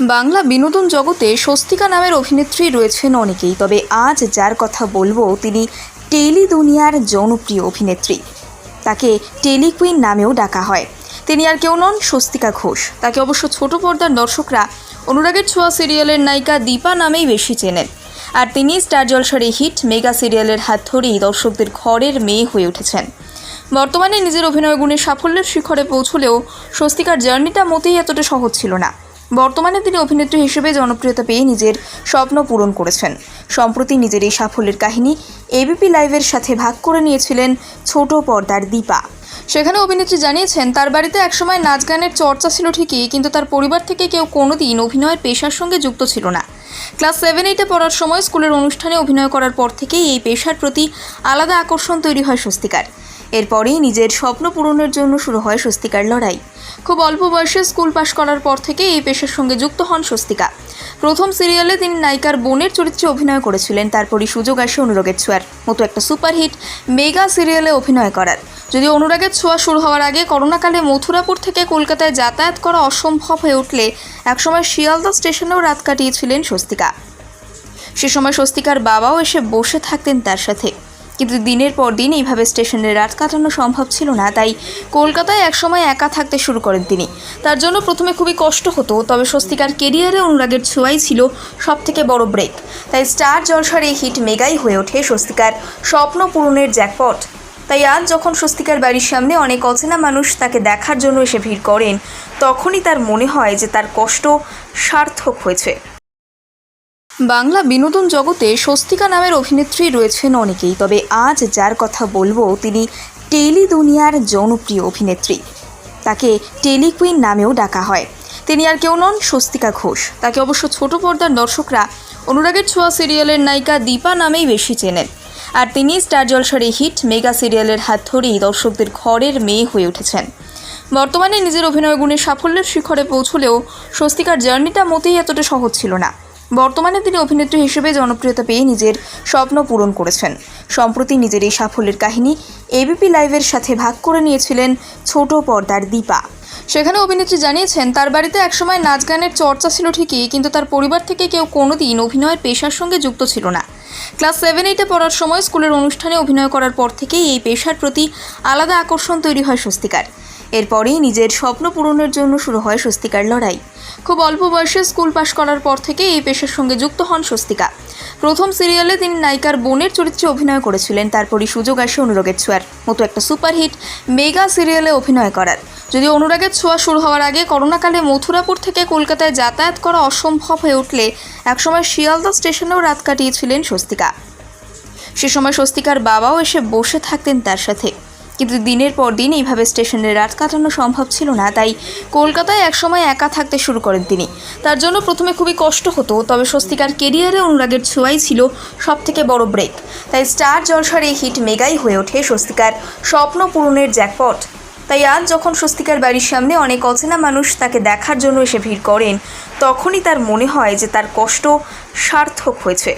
বাংলা বিনোদন জগতে স্বস্তিকা নামের অভিনেত্রী রয়েছেন অনেকেই, তবে আজ যার কথা বলব তিনি টেলি দুনিয়ার জনপ্রিয় অভিনেত্রী। তাকে টেলি কুইন নামেও ডাকা হয়। তিনি আর কেউ নন, স্বস্তিকা ঘোষ। তাকে অবশ্য ছোট পর্দার দর্শকরা অনুরাগের ছোঁয়া সিরিয়ালের নায়িকা দীপা নামেই বেশি চেনেন। আর তিনি স্টার জলসার হিট মেগা সিরিয়ালের হাত ধরেই দর্শকদের ঘরের মেয়ে হয়ে উঠেছেন। বর্তমানে নিজের অভিনয় গুণে সাফল্যের শিখরে পৌঁছলেও স্বস্তিকার জার্নিটা মোটেই এতটা সহজ ছিল না। বর্তমানে তিনি অভিনেত্রী হিসেবে জনপ্রিয়তা পেয়ে নিজের স্বপ্ন পূরণ করেছেন। সম্প্রতি নিজের এই সাফল্যের কাহিনী এবিপি লাইভের সাথে ভাগ করে নিয়েছিলেন ছোট পর্দার দীপা। সেখানে অভিনেত্রী জানিয়েছেন, তার বাড়িতে একসময় নাচ গানের চর্চা ছিল ঠিকই, কিন্তু তার পরিবার থেকে কেউ কোনোদিন অভিনয়ের পেশার সঙ্গে যুক্ত ছিল না। ক্লাস সেভেন এইটে পড়ার সময় স্কুলের অনুষ্ঠানে অভিনয় করার পর থেকেই এই পেশার প্রতি আলাদা আকর্ষণ তৈরি হয় স্বস্তিকার। এরপরেই নিজের স্বপ্ন পূরণের জন্য শুরু হয় স্বস্তিকার লড়াই। খুব অল্প বয়সে স্কুল পাশ করার পর থেকে এই পেশার সঙ্গে যুক্ত হন স্বস্তিকা। প্রথম সিরিয়ালে তিনি নায়িকার বোনের চরিত্রে অভিনয় করেছিলেন, তারপরই সুযোগ আসে অনুরাগের ছোঁয়ার। মতো একটা সুপারহিট মেগা সিরিয়ালে অভিনয় করার। যদি অনুরাগের ছোঁয়া শুরু হওয়ার আগে করোনাকালে মথুরাপুর থেকে কলকাতায় যাতায়াত করা অসম্ভব হয়ে উঠলে একসময় শিয়ালদা স্টেশনেও রাত কাটিয়েছিলেন স্বস্তিকা। সে সময় স্বস্তিকার বাবাও এসে বসে থাকতেন তার সাথে। কিন্তু দিনের পর দিন এইভাবে স্টেশনে রাত কাটানো সম্ভব ছিল না, তাই কলকাতায় একসময় একা থাকতে শুরু করেন তিনি। তার জন্য প্রথমে খুবই কষ্ট হতো, তবে স্বস্তিকার কেরিয়ারে অনুরাগের ছোঁয়াই ছিল সব থেকে বড় ব্রেক। তাই স্টার জলসার এই হিট মেগাই হয়ে ওঠে স্বস্তিকার স্বপ্ন পূরণের জ্যাকপট। তাই আজ যখন স্বস্তিকার বাড়ির সামনে অনেক অচেনা মানুষ তাকে দেখার জন্য এসে ভিড় করেন, তখনই তার মনে হয় যে তার কষ্ট সার্থক হয়েছে। বাংলা বিনোদন জগতে স্বস্তিকা নামের অভিনেত্রী রয়েছেন অনেকেই, তবে আজ যার কথা বলব তিনি টেলি দুনিয়ার জনপ্রিয় অভিনেত্রী। তাকে টেলি কুইন নামেও ডাকা হয়। তিনি আর কেউ নন, স্বস্তিকা ঘোষ। তাকে অবশ্য ছোট পর্দার দর্শকরা অনুরাগের ছোঁয়া সিরিয়ালের নায়িকা দীপা নামেই বেশি চেনেন। আর তিনি স্টার জলসার হিট মেগা সিরিয়ালের হাত ধরেই দর্শকদের ঘরের মেয়ে হয়ে উঠেছেন। বর্তমানে নিজের অভিনয় গুণে সাফল্যের শিখরে পৌঁছলেও স্বস্তিকার জার্নিটা মোটেই এতটা সহজ ছিল না। বর্তমানে তিনি অভিনেত্রী হিসেবে জনপ্রিয়তা পেয়ে নিজের স্বপ্ন পূরণ করেছেন। সম্প্রতি নিজের এই সাফল্যের কাহিনী এবিপি লাইভের সাথে ভাগ করে নিয়েছিলেন ছোট পর্দার দীপা। সেখানে অভিনেত্রী জানিয়েছেন, তার বাড়িতে একসময় নাচ গানের চর্চা ছিল ঠিকই, কিন্তু তার পরিবার থেকে কেউ কোনোদিন অভিনয়ের পেশার সঙ্গে যুক্ত ছিল না। ক্লাস সেভেন এইটে পড়ার সময় স্কুলের অনুষ্ঠানে অভিনয় করার পর থেকেই এই পেশার প্রতি আলাদা আকর্ষণ তৈরি হয় স্বস্তিকার। এরপরেই নিজের স্বপ্ন পূরণের জন্য শুরু হয় স্বস্তিকার লড়াই। খুব অল্প বয়সে স্কুল পাশ করার পর থেকে এই পেশার সঙ্গে যুক্ত হন স্বস্তিকা। প্রথম সিরিয়ালে তিনি নায়িকার বোনের চরিত্রে অভিনয় করেছিলেন, তারপরই সুযোগ আসে অনুরাগের ছোঁয়ার। মতো একটা সুপারহিট মেগা সিরিয়ালে অভিনয় করার। যদি অনুরাগের ছোঁয়া শুরু হওয়ার আগে করোনাকালে মথুরাপুর থেকে কলকাতায় যাতায়াত করা অসম্ভব হয়ে উঠলে একসময় শিয়ালদা স্টেশনেও রাত কাটিয়েছিলেন স্বস্তিকা। সে সময় স্বস্তিকার বাবাও এসে বসে থাকতেন তার সাথে। কিন্তু দিনের পর দিন এইভাবে স্টেশনে রাত কাটানো সম্ভব ছিল না, তাই কলকাতায় একসময় একা থাকতে শুরু করেন তিনি। তার জন্য প্রথমে খুবই কষ্ট হতো, তবে স্বস্তিকার কেরিয়ারে অনুরাগের ছোঁয়াই ছিল সব থেকে বড় ব্রেক। তাই স্টার জলসার এই হিট মেগাই হয়ে ওঠে স্বস্তিকার স্বপ্ন পূরণের জ্যাকপট। তাই আজ যখন স্বস্তিকার বাড়ির সামনে অনেক অচেনা মানুষ তাকে দেখার জন্য এসে ভিড় করেন, তখনই তার মনে হয় যে তার কষ্ট সার্থক হয়েছে।